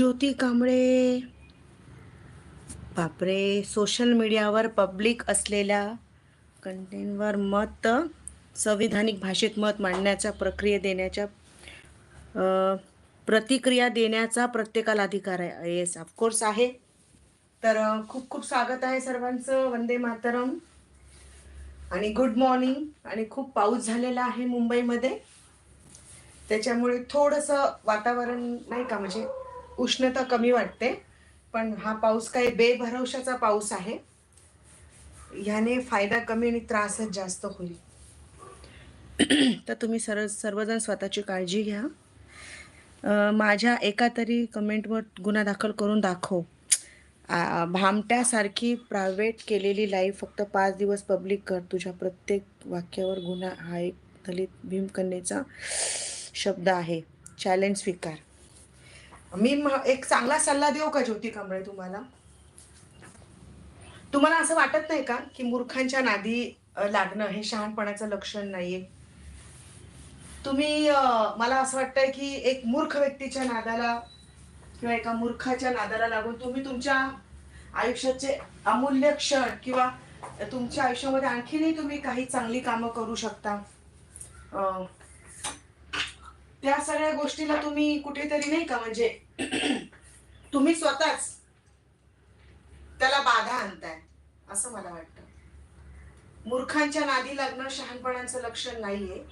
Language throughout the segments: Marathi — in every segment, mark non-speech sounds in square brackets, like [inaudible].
ज्योती कांबळे. बापरे सोशल मीडियावर पब्लिक असलेल्या कंटेंटवर मत संविधानिक भाषेत मत मांडण्याच्या प्रक्रिया देण्याच्या प्रतिक्रिया देण्याचा प्रत्येकाला अधिकार आहे येस ऑफकोर्स आहे. तर खूप खूप स्वागत आहे सर्वांचं. वंदे मातरम. आणि गुड मॉर्निंग आणि खूप पाऊस झालेला आहे मुंबईमध्ये. त्याच्यामुळे थोडंसं वातावरण नाही का म्हणजे उष्णता कमी वाटते पण हा पाऊस काही बेभरवशाचा पाऊस आहे. ह्याने फायदा कमी आणि त्रासच जास्त होईल. [clears throat] तर तुम्ही सर्व सर्वजण स्वतःची काळजी घ्या. माझ्या एका तरी कमेंटवर गुन्हा दाखल करून दाखव. भामट्यासारखी प्रायव्हेट केलेली लाईव्ह फक्त पाच दिवस पब्लिक कर. तुझ्या प्रत्येक वाक्यावर गुन्हा हा एक दलित भीमकन्येचा शब्द आहे. चॅलेंज स्वीकार. मी एक चांगला सल्ला देऊ का ज्योती कांबळे तुम्हाला? तुम्हाला असं वाटत नाही का की मूर्खांच्या नादी लागणं हे शहाणपणाचं लक्षण नाहीये? तुम्ही मला असं वाटतंय की एक मूर्ख व्यक्तीच्या नादाला किंवा एका मूर्खाच्या नादाला लागून तुम्ही तुमच्या आयुष्याचे अमूल्य क्षण किंवा तुमच्या आयुष्यामध्ये आणखीनही तुम्ही काही चांगली कामं करू शकता. त्या सगळ्या गोष्टीला तुम्ही कुठेतरी नाही का म्हणजे [clears throat] तुम्ही स्वतःच त्याला बाधा आणताय असं मला वाटतं. मूर्खांच्या नादी लागणं शहाणपणाचं लक्षण नाहीये.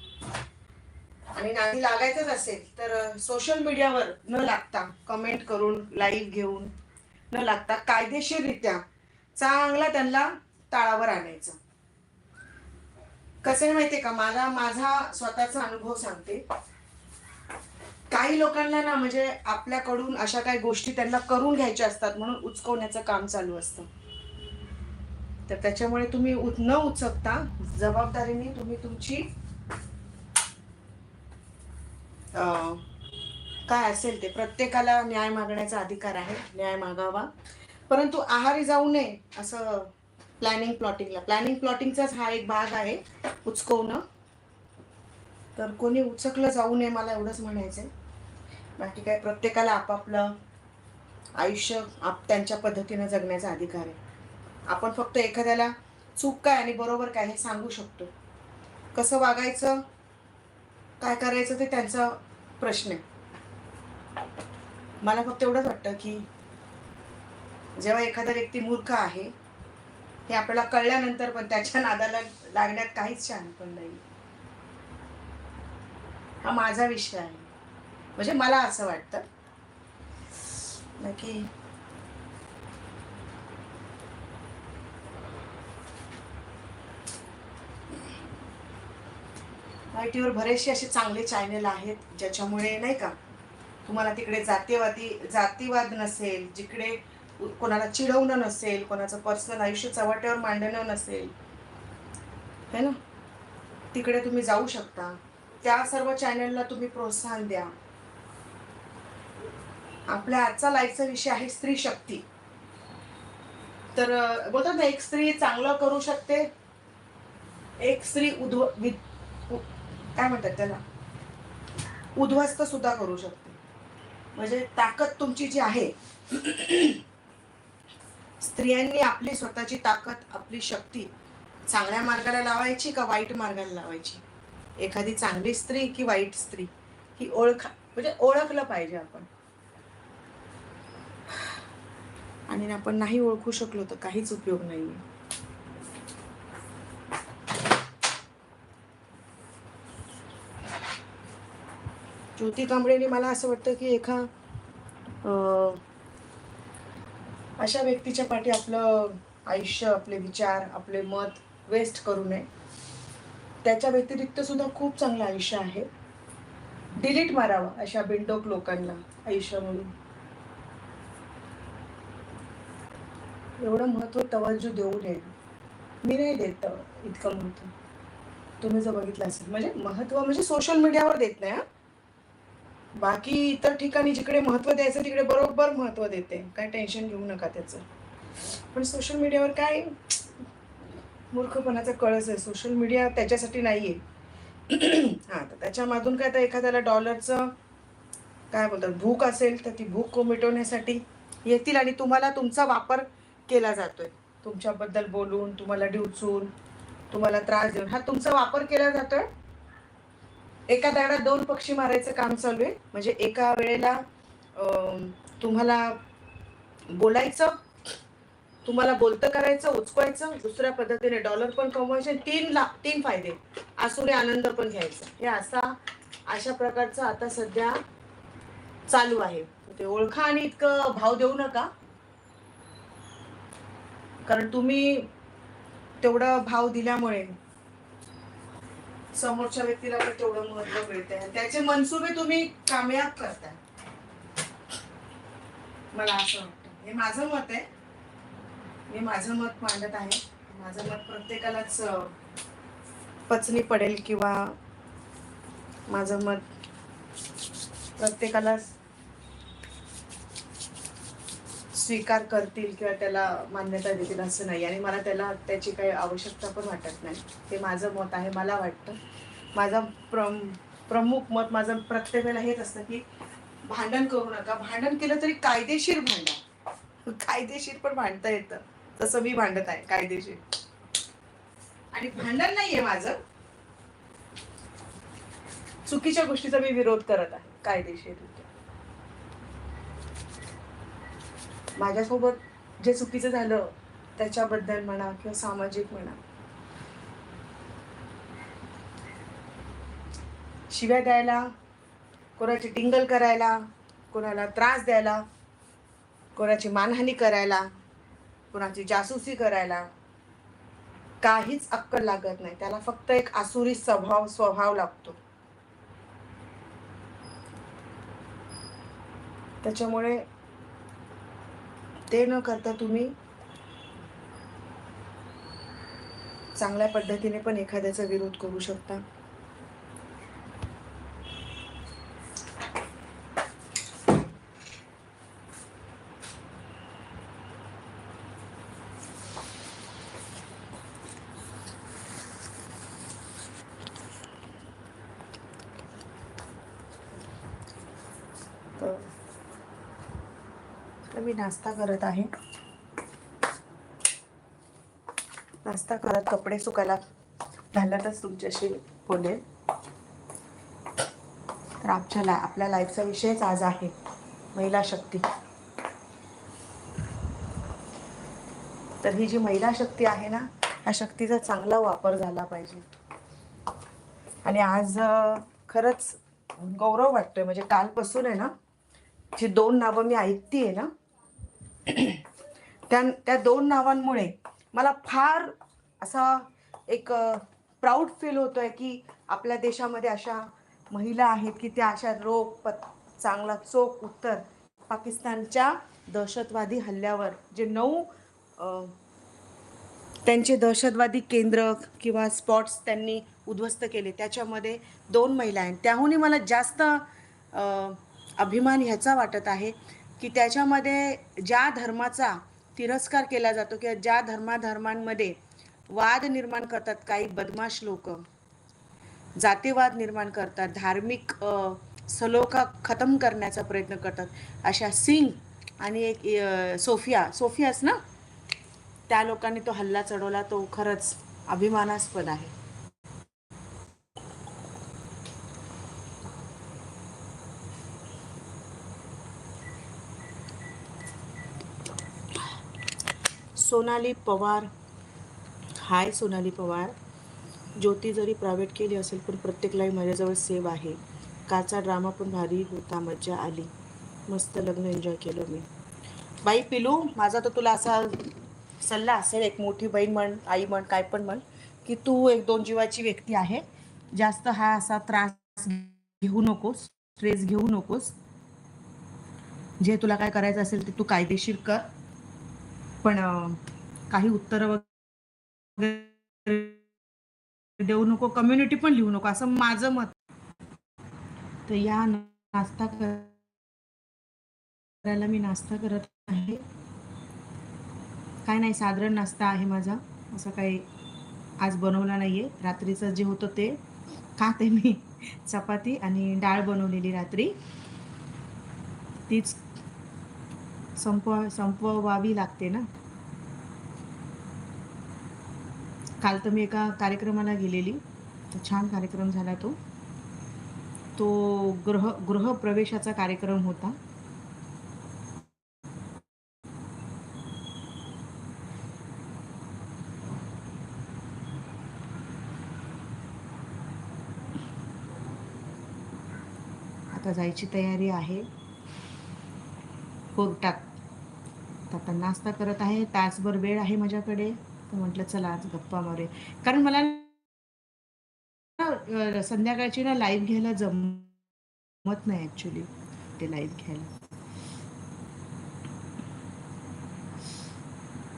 आणि नादी लागायचंच असेल तर सोशल मीडियावर न लागता कमेंट करून लाईव्ह घेऊन न लागता कायदेशीररित्या चांगला त्यांना ताळावर आणायचं. कसं माहितीये का माझा माझा स्वतःचा अनुभव सांगते. काही लोकांना ना म्हणजे आपल्याकडून अशा काही गोष्टी त्यांना करून घ्यायच्या असतात म्हणून उचकवण्याचं काम चालू असतं. तर त्याच्यामुळे तुम्ही उ- न उचकता जबाबदारीने तुम्ही तुमची काय असेल ते प्रत्येकाला न्याय मागण्याचा अधिकार आहे न्याय मागावा. परंतु आहारी जाऊ नये असं प्लॅनिंग प्लॉटिंगला प्लॅनिंग प्लॉटिंगचाच हा एक भाग आहे उचकवणं. तर कोणी उचकलं जाऊ नये मला एवढंच म्हणायचं आहे बाकी काय प्रत्येकाला आपापलं आयुष्य आप त्यांच्या पद्धतीनं जगण्याचा अधिकार आहे. आपण फक्त एखाद्याला चूक काय आणि बरोबर काय हे सांगू शकतो. कसं वागायचं काय करायचं ते त्यांचा प्रश्न आहे. मला फक्त एवढंच वाटतं की जेव्हा एखादा व्यक्ती मूर्ख आहे हे आपल्याला कळल्यानंतर पण त्याच्या नादाला लागण्यात काहीच शहाणपण नाही हा माझा विषय आहे. म्हणजे मला असं वाटतं नक्की वर बरेचसे असे चांगले चॅनल आहेत ज्याच्यामुळे नाही का तुम्हाला तिकडे जातीवादी जातीवाद नसेल जिकडे कोणाला चिडवणं नसेल कोणाचं पर्सनल आयुष्य चव्हाट्यावर मांडणं नसेल है ना? तिकडे तुम्ही जाऊ शकता. त्या सर्व चॅनलला तुम्ही प्रोत्साहन द्या. आपल्या आजचा लाईफचा विषय आहे स्त्री शक्ती. तर बोलतात ना एक स्त्री चांगलं करू शकते एक स्त्री उद्व वि- काय म्हणतात त्याला? उद्ध्वस्त सुद्धा करू शकते. म्हणजे ताकद तुमची जी आहे स्त्रियांनी आपली स्वतःची ताकद आपली शक्ती चांगल्या मार्गाला लावायची का वाईट मार्गाला लावायची? एखादी चांगली स्त्री की वाईट स्त्री ही ओळख म्हणजे ओळखलं पाहिजे आपण. आणि आपण नाही ओळखू शकलो तर काहीच उपयोग नाहीये. ज्योती कांबळेने मला असं वाटतं की एका अशा व्यक्तीच्या पाठी आपलं आयुष्य आपले विचार आपले मत वेस्ट करू नये. त्याच्या व्यतिरिक्त सुद्धा खूप चांगलं आयुष्य आहे. डिलीट मारावं अशा बिंडोक लोकांना आयुष्यामधून एवढं महत्त्व तवज्जो देऊ नये. मी नाही देत इतकं महत्त्व. तुम्ही जर बघितलं असेल. म्हणजे महत्त्व म्हणजे सोशल मीडियावर देत नाही हा. बाकी इतर ठिकाणी जिकडे महत्त्व द्यायचं तिकडे बरोबर महत्त्व देते. काय टेन्शन घेऊ नका त्याचं. पण सोशल मीडियावर काय मूर्खपणाचा कळस आहे. सोशल मीडिया त्याच्यासाठी नाही आहे [clears throat] हा तर त्याच्यामधून काय तर एखाद्याला डॉलरचं काय बोलतात भूक असेल तर ती भूक मिटवण्यासाठी येतील आणि तुम्हाला तुमचा वापर केला जातो आहे तुमच्याबद्दल बोलून तुम्हाला डिवचून तुम्हाला त्रास देऊन हा तुमचा वापर केला जातो आहे एका दगडात दोन पक्षी मारायचं काम चालू आहे. म्हणजे एका वेळेला तुम्हाला बोलायचं तुम्हाला बोलतं करायचं उचकवायचं दुसऱ्या पद्धतीने डॉलर पण कमवायचे तीन ला तीन फायदे. आसुरी आनंद पण घ्यायचा. हे असा अशा प्रकारचं आता सध्या चालू आहे. ते ओळखा आणि इतकं भाव देऊ नका. कारण तुम्ही तेवढं भाव दिल्यामुळे समोरच्या व्यक्तीला पण तेवढं महत्त्व मिळते त्याचे मनसुबे तुम्ही कामयाब करताय. मला असं वाटतं. हे माझं मत आहे. मी माझं मत मांडत आहे. माझं मत प्रत्येकालाच पचनी पडेल किंवा माझं मत प्रत्येकालाच स्वीकार करतील किंवा त्याला मान्यता देतील असं नाही. आणि मला त्याला त्याची काही आवश्यकता पण वाटत नाही. ते माझं मत आहे मला वाटतं. माझा प्रम प्रमुख मत माझं प्रत्येक वेळेला हेच असतं की भांडण करू नका. भांडण केलं तरी कायदेशीर भांडा कायदेशीर पण भांडता येतं. तसं मी भांडत आहे कायदेशीर. आणि भांडण नाहीये माझं. चुकीच्या गोष्टीचा मी विरोध करत आहे कायदेशीर माझ्यासोबत जे चुकीचं झालं त्याच्याबद्दल म्हणा किंवा सामाजिक म्हणा. शिव्या द्यायला कोणाची टिंगल करायला कोणाला त्रास द्यायला कोणाची मानहानी करायला कुणाची जासूसी करायला काहीच अक्कल लागत नाही. त्याला फक्त एक आसुरी स्वभाव स्वभाव लागतो. त्याच्यामुळे ते न करता तुम्ही चांगल्या पद्धतीने पण एखाद्याचा विरोध करू शकता. मी नाश्ता करत आहे. नाश्ता करत कपडे सुकायला घालतच तुमच्याशी बोलेल तर आमच्या ला आपल्या लाईफचा विषयच आज आहे. महिला शक्ती. तर ही जी महिला शक्ती आहे ना ह्या शक्तीचा चांगला वापर झाला पाहिजे. आणि आज खरंच गौरव वाटतोय. म्हणजे कालपासून आहे ना जी दोन नावं मी ऐकतीये ना त्या त्या दोन नावांमुळे मला फार असा एक प्राऊड फील होतो आहे की आपल्या देशामध्ये अशा महिला आहेत की त्या अशा रोग पत चांगला चोख उत्तर पाकिस्तानच्या दहशतवादी हल्ल्यावर जे नऊ त्यांचे दहशतवादी केंद्र किंवा स्पॉट्स त्यांनी उद्ध्वस्त केले. त्याच्यामध्ये दोन महिला आहेत. त्याहूनही मला जास्त अभिमान ह्याचा वाटत आहे. की त्याच्यामध्ये ज्या धर्माचा तिरस्कार केला जातो किंवा ज्या धर्माधर्मांमध्ये वाद निर्माण करतात काही बदमाश लोक जातीवाद निर्माण करतात धार्मिक सलोखा खतम करण्याचा प्रयत्न करतात अशा सिंग आणि एक सोफिया सोफियाच ना त्या लोकांनी तो हल्ला चढवला तो खरंच अभिमानास्पद आहे. सोनाली पवार. हाय सोनाली पवार. ज्योती जरी प्रायव्हेट केली असेल पण प्रत्येक लाईव्ह माझ्याजवळ सेव्ह आहे. कालचा ड्रामा पण भारी होता मज्जा आली. मस्त लग्न एन्जॉय केलं मी. बाई पिलू माझा तर तुला असा सल्ला असेल एक मोठी बहीण म्हण आई म्हण काय पण म्हण की तू एक दोन जीवाची व्यक्ती आहे. जास्त हा असा त्रास घेऊ नकोस स्ट्रेस घेऊ नकोस. जे तुला काय करायचं असेल ते तू कायदेशीर कर. पण काही उत्तर वगैरे देऊ नको कम्युनिटी पण लिहू नको असं माझं मत. तर या नाश्ता करायला मी नाश्ता करत आहे. काय नाही साधारण नाश्ता आहे माझा. असं काही आज बनवला नाहीये. रात्रीचं जे होतं ते खाते मी. चपाती आणि डाळ बनवलेली रात्री. तीच संपव संपवावी लागते ना. काल तर मी एका कार्यक्रमाला गेलेली. तर छान कार्यक्रम झाला तो. तो गृह गृहप्रवेशाचा कार्यक्रम होता. आता जायची तयारी आहे. कोर्टात टाक. आता नाश्ता करत आहे तासभर वेळ आहे माझ्याकडे. तर म्हटलं चला आज गप्पा मारे कारण मला संध्याकाळची ना लाईव्ह घ्यायला जमत नाही ऍक्च्युली ते लाईव्ह घ्यायला.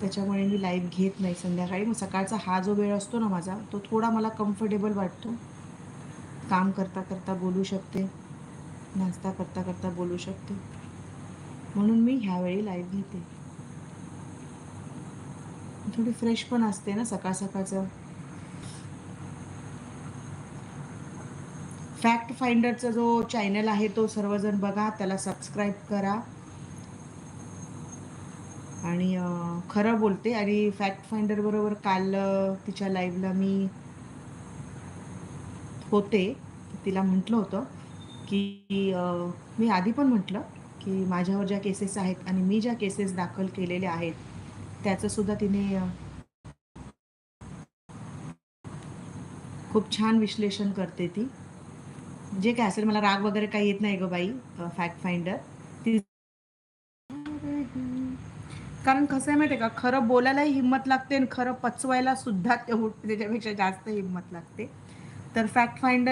त्याच्यामुळे मी लाईव्ह घेत नाही संध्याकाळी. मग सकाळचा हा जो वेळ असतो ना माझा तो थोडा मला कम्फर्टेबल वाटतो. काम करता करता बोलू शकते. नाश्ता करता करता बोलू शकते. म्हणून मी ह्यावेळी लाईव्ह घेते. थोडी फ्रेश पण असते ना सकाळ सकाळचं. फॅक्ट फाइंडरचा जो चॅनल आहे तो सर्वजण बघा त्याला सबस्क्राईब करा. आणि खरं बोलते आणि फॅक्ट फाइंडर बरोबर काल तिच्या लाईव्हला मी होते तिला म्हटलं होतं की मी आधी पण म्हटलं की माझ्यावर ज्या केसेस आहेत आणि मी ज्या केसेस दाखल केलेल्या आहेत त्याचं सुद्धा तिने खूप छान विश्लेषण करते ती. जे काय असेल मला राग वगैरे काही येत नाही ग बाई फॅक्ट फाइंडर ती कारण कसं आहे माहिती आहे का खरं बोलायलाही हिंमत लागते आणि खरं पचवायला सुद्धा त्याच्यापेक्षा जास्त हिंमत लागते. तर फॅक्ट फाइंडर